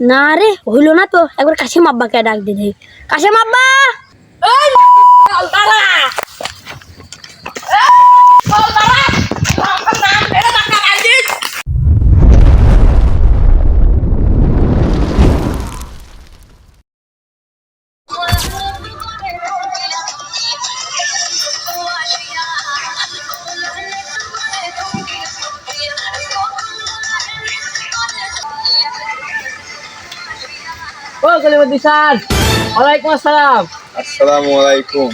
না রে হইল না তো। একবার কাশিম আব্বাকে ডাক দিতে কাশিম আব্বা! ও কলিমদ্দি স্যার ওয়ালাইকুম আসসালাম। আসসালামু আলাইকুম।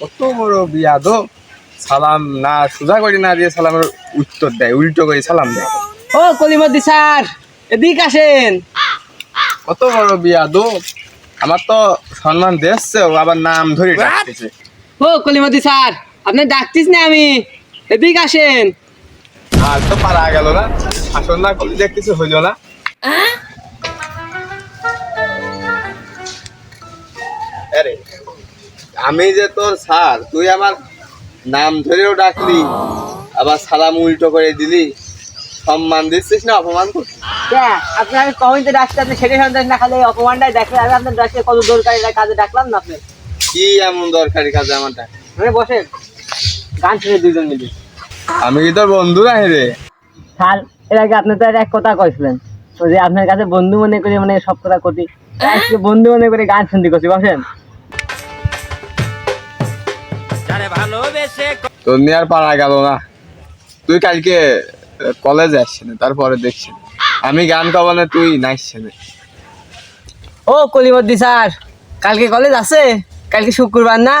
কত বড় বিয়াদ সালাম না সোজা করে না দিয়ে সালামের উত্তর দেয় উল্টো করে সালাম দেয়। ও কলিমদ্দি স্যার এদিক আসেন। কত বড় বিয়াদ আমার তো সম্মান দেখছে ও আবার নাম ধরে ডাকতেছে। ও কলিমদ্দি স্যার আপনি ডাকতিস না আমি। এদিক আসেন। আর তো পারা গেল না। শাসন না করলে দেখতেছে হইল না। আমি যে তোর স্যার তুই আমার নাম ধরেও ডাকলি আবার সালাম উল্টো করে দিলি। সম্মান দিচ্ছিস না অপমান করছিস? আপনি আমি কমিতে ডাকতে আপনি সেটা সন্দেশ না খালি অপমানটাই দেখলেন আমি আপনার ডাকতে কত দরকারি কাজে ডাকলাম না আপনি? কি এমন দরকারি কাজে আমার ডাক? মানে বসেন গান শুনে দুজন মিলে। আমি কি তোর বন্ধু না রে? স্যার এর আগে আপনি তো এক কথা কইছিলেন। তো যে আপনার কাছে বন্ধু মনে করে মানে সব কথা কতি বন্ধু মনে করে গান শুনতে করছি বসেন। তোর নিয়ে আর পারা গেল না। তুই কালকে কলেজে আসছি না তারপরে দেখছি। আমি গান গাবো না তুই নাচছে না ও কলিমদ্দি স্যার কালকে কলেজ আছে? কালকে শুক্রবার না?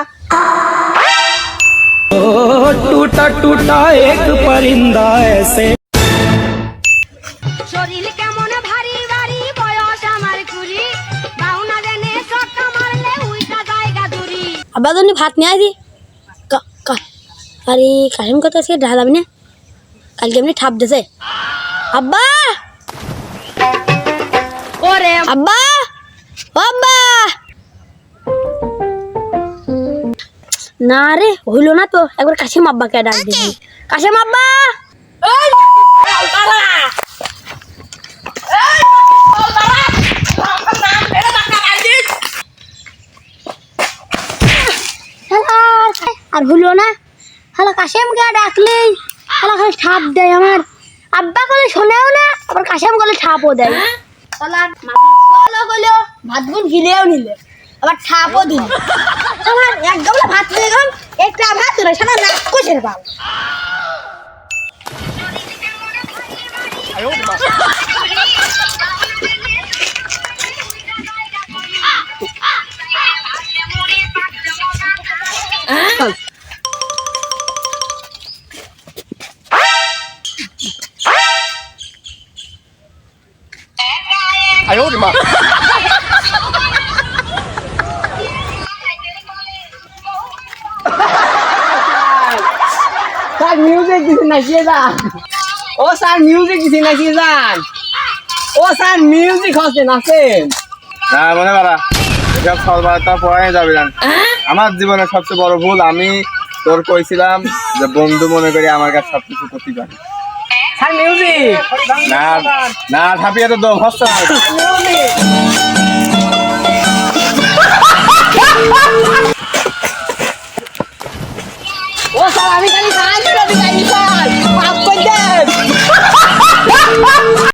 শরীর কেমন ভারী ভারী বয়স আমার কুড়ি বাউনা চটকা মারলে উইটা জায়গা দূরি তুমি ভাত নিয়ে আসি আরে কাশিম কত আজকে ঢাল যাবি না। কালকে এমনি ঠাপ দিছে। আব্বা! ওরে আব্বা! আব্বা! না রে হইল না তো। একবার কাশিম আব্বাকে ডাক দিবি। কাশিম আব্বা! আর হলো না। হ্যালো কাশেম কে ডাকলে হ্যালো খালি ঠাপ দেয় আমার। আব্বা কলে শোনেও না আবার কাশেম কলে ঠাপও দেয়। চলো ভাত গিলেও নিলে আবার ঠাপও দিল। আমার এক গামলা ভাত একটা ভাত নয় সারা নাক কোষের পাল স্যার মিউজিক দিছি নাচিয়ে যান ও স্যার মিউজিক দিছি নাচিয়ে যান ও স্যার মিউজিক হচ্ছে নাচেন না মনে পারা এসব সর্বতা পড়াই যাবে না আমার জীবনে সবচেয়ে বড় ভুল আমি তোর কইছিলাম যে বন্ধু মনে করি আমার কাছে সবকিছু করতে পারে স্যার মিউজিক না না ঠাপিয়ে তো দম না। ও স্যার আমি খালি গান মাফ করে দেন